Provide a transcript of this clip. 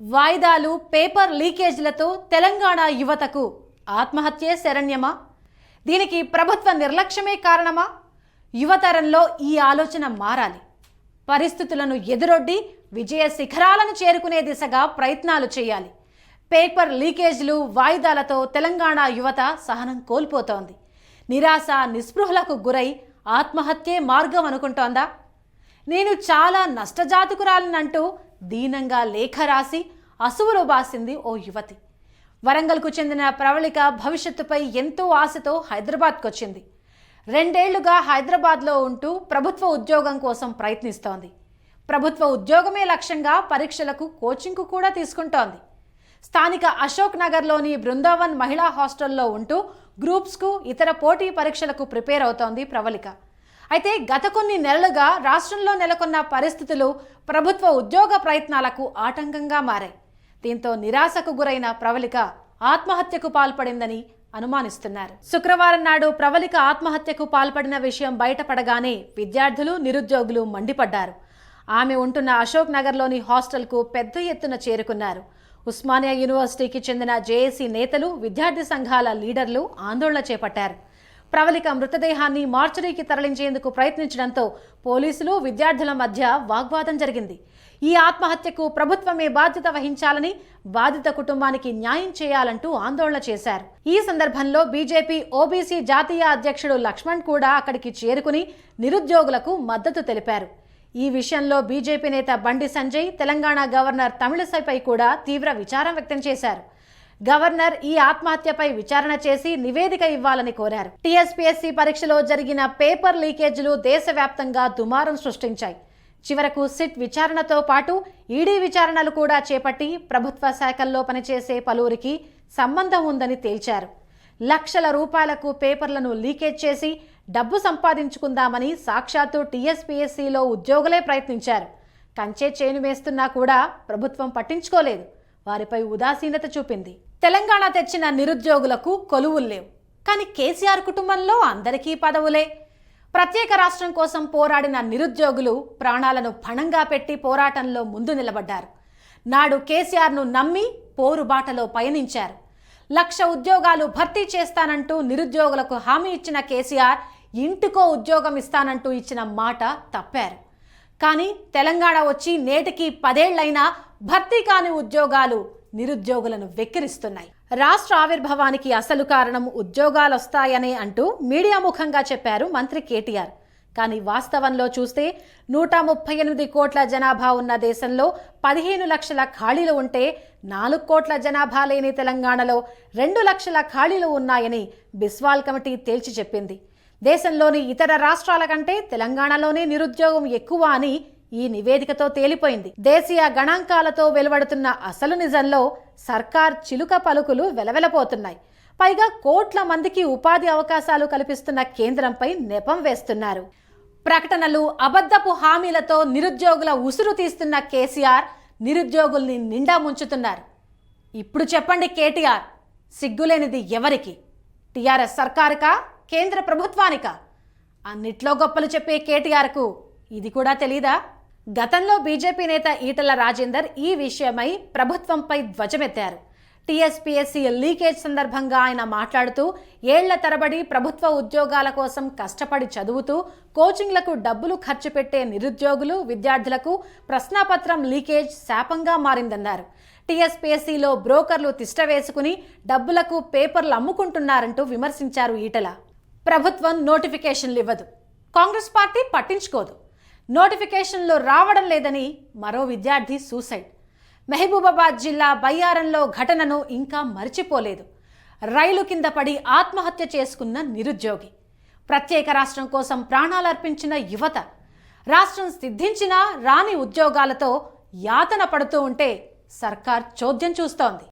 వాయిదాలు పేపర్ లీకేజీలతో తెలంగాణ యువతకు ఆత్మహత్యే శరణ్యమా? దీనికి ప్రభుత్వ నిర్లక్ష్యమే కారణమా? యువతరంలో ఈ ఆలోచన మారాలి. పరిస్థితులను ఎదురొడ్డి విజయ శిఖరాలను చేరుకునే దిశగా ప్రయత్నాలు చేయాలి. పేపర్ లీకేజీలు వాయిదాలతో తెలంగాణ యువత సహనం కోల్పోతోంది. నిరాశ నిస్పృహలకు గురై ఆత్మహత్యే మార్గం అనుకుంటోందా? నేను చాలా నష్టజాతకురాలనంటూ దీనంగా లేఖ రాసి అసువులు బాసింది ఓ యువతి. వరంగల్కు చెందిన ప్రవళిక భవిష్యత్తుపై ఎంతో ఆశతో హైదరాబాద్కు వచ్చింది రెండేళ్ళుగా హైదరాబాద్లో ఉంటూ ప్రభుత్వ ఉద్యోగం కోసం ప్రయత్నిస్తోంది. ప్రభుత్వ ఉద్యోగమే లక్ష్యంగా పరీక్షలకు కోచింగ్కు కూడా తీసుకుంటోంది. స్థానిక అశోక్ నగర్లోని బృందావన్ మహిళా హాస్టల్లో ఉంటూ గ్రూప్స్కు ఇతర పోటీ పరీక్షలకు ప్రిపేర్ అవుతోంది ప్రవళిక. అయితే గత కొన్ని నెలలుగా రాష్ట్రంలో నెలకొన్న పరిస్థితులు ప్రభుత్వ ఉద్యోగ ప్రయత్నాలకు ఆటంకంగా మారాయి. దీంతో నిరాశకు గురైన ప్రవళిక ఆత్మహత్యకు పాల్పడిందని అనుమానిస్తున్నారు. శుక్రవారం నాడు ప్రవళిక ఆత్మహత్యకు పాల్పడిన విషయం బయటపడగానే విద్యార్థులు నిరుద్యోగులు మండిపడ్డారు. ఆమె ఉంటున్న అశోక్ నగర్లోని హాస్టల్కు పెద్ద ఎత్తున చేరుకున్నారు. ఉస్మానియా యూనివర్సిటీకి చెందిన జేఏసీ నేతలు విద్యార్థి సంఘాల లీడర్లు ఆందోళన చేపట్టారు. ప్రవళిక మృతదేహాన్ని మార్చురీకి తరలించేందుకు ప్రయత్నించడంతో పోలీసులు విద్యార్థుల మధ్య వాగ్వాదం జరిగింది. ఈ ఆత్మహత్యకు ప్రభుత్వమే బాధ్యత వహించాలని బాధిత కుటుంబానికి న్యాయం చేయాలంటూ ఆందోళన చేశారు. ఈ సందర్భంలో బీజేపీ ఓబీసీ జాతీయ అధ్యక్షుడు లక్ష్మణ్ కూడా అక్కడికి చేరుకుని నిరుద్యోగులకు మద్దతు తెలిపారు. ఈ విషయంలో బీజేపీ నేత బండి సంజయ్ తెలంగాణ గవర్నర్ తమిళసైపై కూడా తీవ్ర విచారం వ్యక్తం చేశారు. గవర్నర్ ఈ ఆత్మహత్యపై విచారణ చేసి నివేదిక ఇవ్వాలని కోరారు. టీఎస్పీఎస్సీ పరీక్షలో జరిగిన పేపర్ లీకేజీలు దేశవ్యాప్తంగా దుమారం సృష్టించాయి. చివరకు సిట్ విచారణతో పాటు ఈడీ విచారణలు కూడా చేపట్టి ప్రభుత్వ శాఖల్లో పనిచేసే పలువురికి సంబంధం ఉందని తేల్చారు. లక్షల రూపాయలకు పేపర్లను లీకేజ్ చేసి డబ్బు సంపాదించుకుందామని సాక్షాత్తు టీఎస్పీఎస్సీలో ఉద్యోగులే ప్రయత్నించారు. కంచే చేను వేస్తున్నా కూడా ప్రభుత్వం పట్టించుకోలేదు. వారిపై ఉదాసీనత చూపింది. తెలంగాణ తెచ్చిన నిరుద్యోగులకు కొలువులు లేవు. కానీ కేసీఆర్ కుటుంబంలో అందరికీ పదవులే. ప్రత్యేక రాష్ట్రం కోసం పోరాడిన నిరుద్యోగులు ప్రాణాలను పణంగా పెట్టి పోరాటంలో ముందు నిలబడ్డారు. నాడు కేసీఆర్ను నమ్మి పోరుబాటలో పయనించారు. లక్ష ఉద్యోగాలు భర్తీ చేస్తానంటూ నిరుద్యోగులకు హామీ ఇచ్చిన కేసీఆర్ ఇంటికో ఉద్యోగం ఇస్తానంటూ ఇచ్చిన మాట తప్పారు. కానీ తెలంగాణ వచ్చి నేటికి పదేళ్ళైనా భర్తీ కాని ఉద్యోగాలు నిరుద్యోగులను వెక్కిరిస్తున్నాయి. రాష్ట్ర ఆవిర్భావానికి అసలు కారణం ఉద్యోగాలు వస్తాయనే అంటూ మీడియా ముఖంగా చెప్పారు మంత్రి కేటీఆర్. కానీ వాస్తవంలో చూస్తే నూట ముప్పై ఎనిమిది కోట్ల జనాభా ఉన్న దేశంలో పదిహేను లక్షల ఖాళీలు ఉంటే నాలుగు కోట్ల జనాభా లేని తెలంగాణలో రెండు లక్షల ఖాళీలు ఉన్నాయని బిస్వాల్ కమిటీ తేల్చి చెప్పింది. దేశంలోని ఇతర రాష్ట్రాల కంటే తెలంగాణలోనే నిరుద్యోగం ఎక్కువ అని ఈ నివేదికతో తేలిపోయింది. దేశీయ గణాంకాలతో వెలువడుతున్న అసలు నిజంలో సర్కార్ చిలుక పలుకులు వెలవెలపోతున్నాయి. పైగా కోట్ల మందికి ఉపాధి అవకాశాలు కల్పిస్తున్న కేంద్రంపై నెపం వేస్తున్నారు. ప్రకటనలు అబద్ధపు హామీలతో నిరుద్యోగుల ఉసురు తీస్తున్న కేసీఆర్ నిరుద్యోగుల్ని నిండా ముంచుతున్నారు. ఇప్పుడు చెప్పండి కేటీఆర్ సిగ్గులేనిది ఎవరికి? టీఆర్ఎస్ సర్కారుకా కేంద్ర ప్రభుత్వానికా? అన్నిట్లో గొప్పలు చెప్పే కేటీఆర్కు ఇది కూడా తెలీదా? గతంలో బీజేపీ నేత ఈటల రాజేందర్ ఈ విషయమై ప్రభుత్వంపై ధ్వజమెత్తారు. టీఎస్పీఎస్సీ లీకేజ్ సందర్భంగా ఆయన మాట్లాడుతూ ఏళ్ళ తరబడి ప్రభుత్వ ఉద్యోగాల కోసం కష్టపడి చదువుతూ కోచింగ్లకు డబ్బులు ఖర్చు పెట్టే నిరుద్యోగులు విద్యార్థులకు ప్రశ్నాపత్రం లీకేజ్ శాపంగా మారిందన్నారు. టీఎస్పీఎస్సీలో బ్రోకర్లు తిష్ట వేసుకుని డబ్బులకు పేపర్లు అమ్ముకుంటున్నారంటూ విమర్శించారు ఈటల. ప్రభుత్వం నోటిఫికేషన్లు ఇవ్వదు. కాంగ్రెస్ పార్టీ పట్టించుకోదు. నోటిఫికేషన్లు రావడం లేదని మరో విద్యార్థి సూసైడ్. మహబూబాబాద్ జిల్లా బయ్యారంలో ఘటనను ఇంకా మర్చిపోలేదు. రైలు కింద పడి ఆత్మహత్య చేసుకున్న నిరుద్యోగి. ప్రత్యేక రాష్ట్రం కోసం ప్రాణాలర్పించిన యువత. రాష్ట్రం సిద్ధించినా రాని ఉద్యోగాలతో యాతన పడుతూ ఉంటే సర్కార్ చోద్యం చూస్తోంది.